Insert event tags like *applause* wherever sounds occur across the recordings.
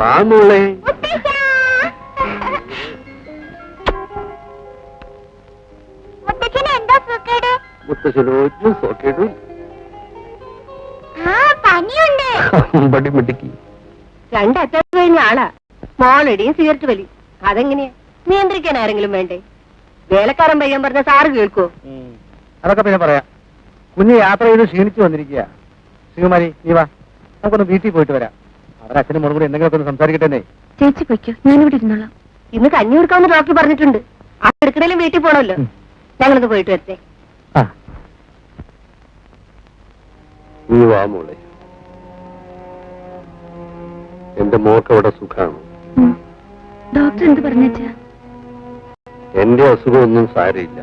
വാ മോളെ. മുത്തച്ഛന് എന്താ സുഖേട് മുത്തശ്ശന് ഒരു സോക്കേടും ആ പനിയുണ്ട്. ബടി മിടുക്കി. രണ്ടറ്റം കഴിഞ്ഞ ആളാ. മോളടിയും സിഗരറ്റ് വലി. അതെങ്ങനെയാ? നിയന്ത്രിക്കാൻ ആരെങ്കിലും വേണ്ടേ? വേലക്കാരൻ പയ്യൻ പറഞ്ഞ സാറ് കേൾക്കോ അതൊക്കെ പിന്നെ പറയാം. കുഞ്ഞ് യാത്ര ചെയ്ത് ക്ഷീണിച്ചു വന്നിരിക്കുക ശ്രീകുമാരി നീ വാ. നമുക്കൊന്ന് വീട്ടിൽ പോയിട്ട് വരാം. അവരുടെ അച്ഛനും മോളും കൂടി എന്തെങ്കിലും ഒന്ന് സംസാരിക്കട്ടെ ചേച്ചി പൊയ്ക്കോ ഞാനിവിടെ ഇരുന്നോളാം. ഇന്ന് കഞ്ഞി കൊടുക്കാമെന്ന് ഡോക്ടർ പറഞ്ഞിട്ടുണ്ട്. ആ എടുക്കണേലും വീട്ടിൽ പോണല്ലോ. ഞങ്ങളൊന്ന് പോയിട്ട് വരട്ടെ. ആ. നീ വാ മോളെ. എന്റെ മോക്ക് അവിടെ സുഖാണ്. ഡോക്ടർ എന്ത് പറഞ്ഞാ എന്റെ അസുഖമൊന്നും സാരയില്ല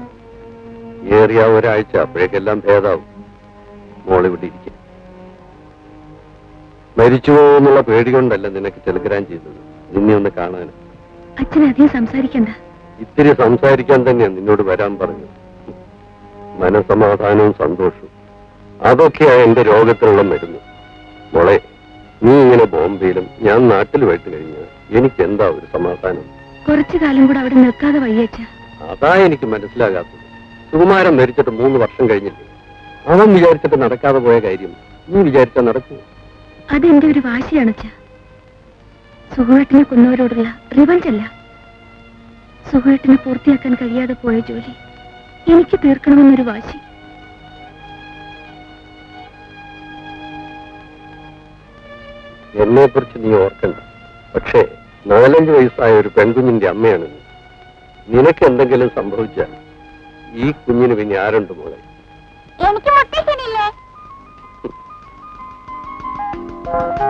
ഏറിയ ഒരാഴ്ച അപ്പോഴേക്കെല്ലാം ഭേദാവും. മോളിവിടെ ഇരിക്കും. മരിച്ചു പോകുമെന്നുള്ള പേടി കൊണ്ടല്ല നിനക്ക് ടെലിഗ്രാം ചെയ്തത്. നിന്നെ ഒന്ന് കാണാൻ. അച്ഛൻ അധികം സംസാരിക്കണ്ട. ഇത്തിരി സംസാരിക്കാൻ തന്നെയാ നിന്നോട് വരാൻ പറഞ്ഞത്. മനസമാധാനവും സന്തോഷവും. അതൊക്കെയാ എന്റെ രോഗത്തിലുള്ള മരുന്ന്. മോളെ നീ ഇങ്ങനെ ബോംബെയിലും ഞാൻ നാട്ടിലുമായിട്ട് കഴിഞ്ഞാൽ എനിക്ക് എന്താ ഒരു സമാധാനം? കുറച്ചു കാലം കൂടെ അവിടെ നിൽക്കാതെ വയ്യച്ച അതാ എനിക്ക് മനസ്സിലാകാത്തത്. സുകുമാരൻ മരിച്ചിട്ട് മൂന്ന് വർഷം കഴിഞ്ഞില്ലേ? അവൻ വിചാരിച്ചിട്ട് നടക്കാതെ പോയ കാര്യം നീ വിചാരിച്ചാൽ നടക്കൂ അതെന്റെ ഒരു വാശിയാണ് സുഹേട്ടിനെ സുഖേട്ടിനെ കൊന്നവരോടുള്ള റിവഞ്ച് അല്ല. സുഖേട്ടിനെ പൂർത്തിയാക്കാൻ കഴിയാതെ പോയ ജോലി എനിക്ക് തീർക്കണമെന്നൊരു വാശി. എന്നെ കുറിച്ച് നീ ഓർക്കണ്ട. പക്ഷേ നാലഞ്ച് വയസ്സായ ഒരു പെൺകുഞ്ഞിന്റെ അമ്മയാണ് നീ. നിനക്ക് എന്തെങ്കിലും സംഭവിച്ചാൽ ഈ കുഞ്ഞിന് പിന്നെ ആരുണ്ട് മോളെ? എനിക്ക് Thank.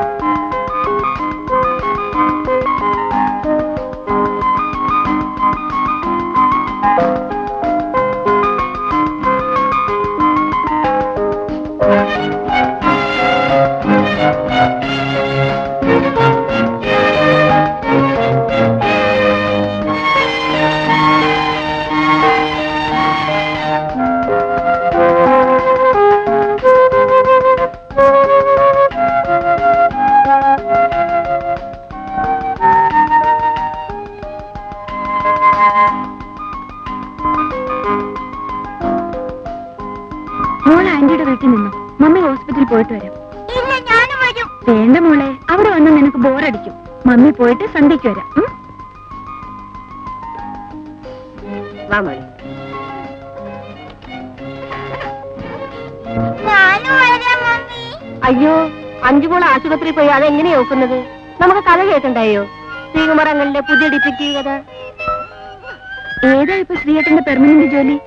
ആന്റിയുടെ വീട്ടിൽ നിന്നു? മമ്മി ഹോസ്പിറ്റലിൽ പോയിട്ട് വരാം. ഇല്ല ഞാനും വരും. വേണ്ട മോളെ അവിടെ വന്ന് നിനക്ക് ബോറടിക്കും. മമ്മി പോയിട്ട് സന്ധ്യയ്ക്ക് വരാം. അയ്യോ അഞ്ചു മോളെ. അയ്യോ അഞ്ചുമോൾ ആശുപത്രിയിൽ പോയി അതെങ്ങനെയാ നോക്കുന്നത്? നമുക്ക് കഥ കേൾക്കണ്ടായോ? ശ്രീകുമാർ അങ്ങളിലെ പുതിയ ഡിപ്യൂട്ടി കഥ. ഏതാ ഇപ്പൊ ശ്രീയേട്ടന്റെ പെർമനന്റ് ജോലി?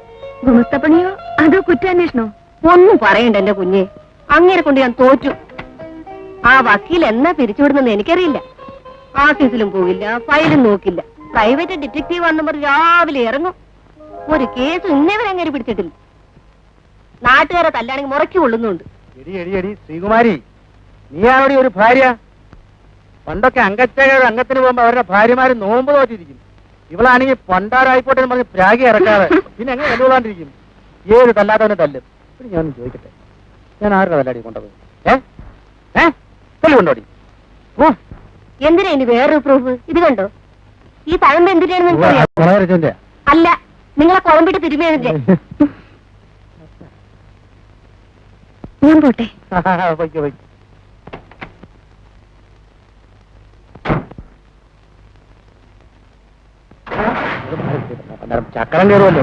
ഗുമസ്തപ്പണിയോ അതോ കുറ്റാന്വേഷണോ? ഒന്നും പറയണ്ട എന്റെ കുഞ്ഞെ. അങ്ങനെ കൊണ്ട് ഞാൻ തോറ്റു. ആ വക്കീൽ എന്നാ പിരിച്ചുവിടുന്നെന്ന് എനിക്കറിയില്ല. ഓഫീസിലും പോകില്ല ഫയലും നോക്കില്ല. പ്രൈവറ്റ് ഡിറ്റക്റ്റീവ് ആണെന്ന് പറഞ്ഞ് രാവിലെ ഇറങ്ങും. ഒരു കേസ് ഇന്നേവരെ അങ്ങനെ പിടിച്ചിട്ടില്ല. നാട്ടുകാരെ തല്ലാണെങ്കിൽ മുറക്കി കൊള്ളുന്നുണ്ട്. എടി എടി എടി ശ്രീകുമാരി നീയാണോടി ഒരു ഭാര്യ? പണ്ടൊക്കെ അംഗച്ചകർ അംഗത്തിന് പോകുമ്പോ അവരുടെ ഭാര്യമാര് നോമ്പ് തോറ്റിരിക്കും ഇവളാണെങ്കിൽ പണ്ടാരായിക്കോട്ടെ പറഞ്ഞ് പ്രാഗി ഇറക്കാതെ പിന്നെ എങ്ങനെ കണ്ടുകൊള്ളാണ്ടിരിക്കും ഏത് തല്ലാത്തവനെ തല്ലും? പിന്നെ ഞാനൊന്ന് ചോദിക്കട്ടെ? ഞാൻ ആരുടെ തല്ലാടി കൊണ്ടുപോയി? ഏ? ഏ? തെളിവുണ്ടോടി ഓ. എന്തിനാ ഇനി വേറൊരു പ്രൂഫ് ഇത് കണ്ടോ? ഈ തഴമ്പ് എന്തിനാണെന്ന് എനിക്കറിയാം. കുളവരച്ചന്റെ അല്ല നിങ്ങളെ കുളമ്പിട്ട് തിരുമിയതിന്റെ ഞാൻ പോട്ടെ. *laughs* വയ്ക്കോ വയ്ക്കോ ചക്രം കയറുമല്ലോ.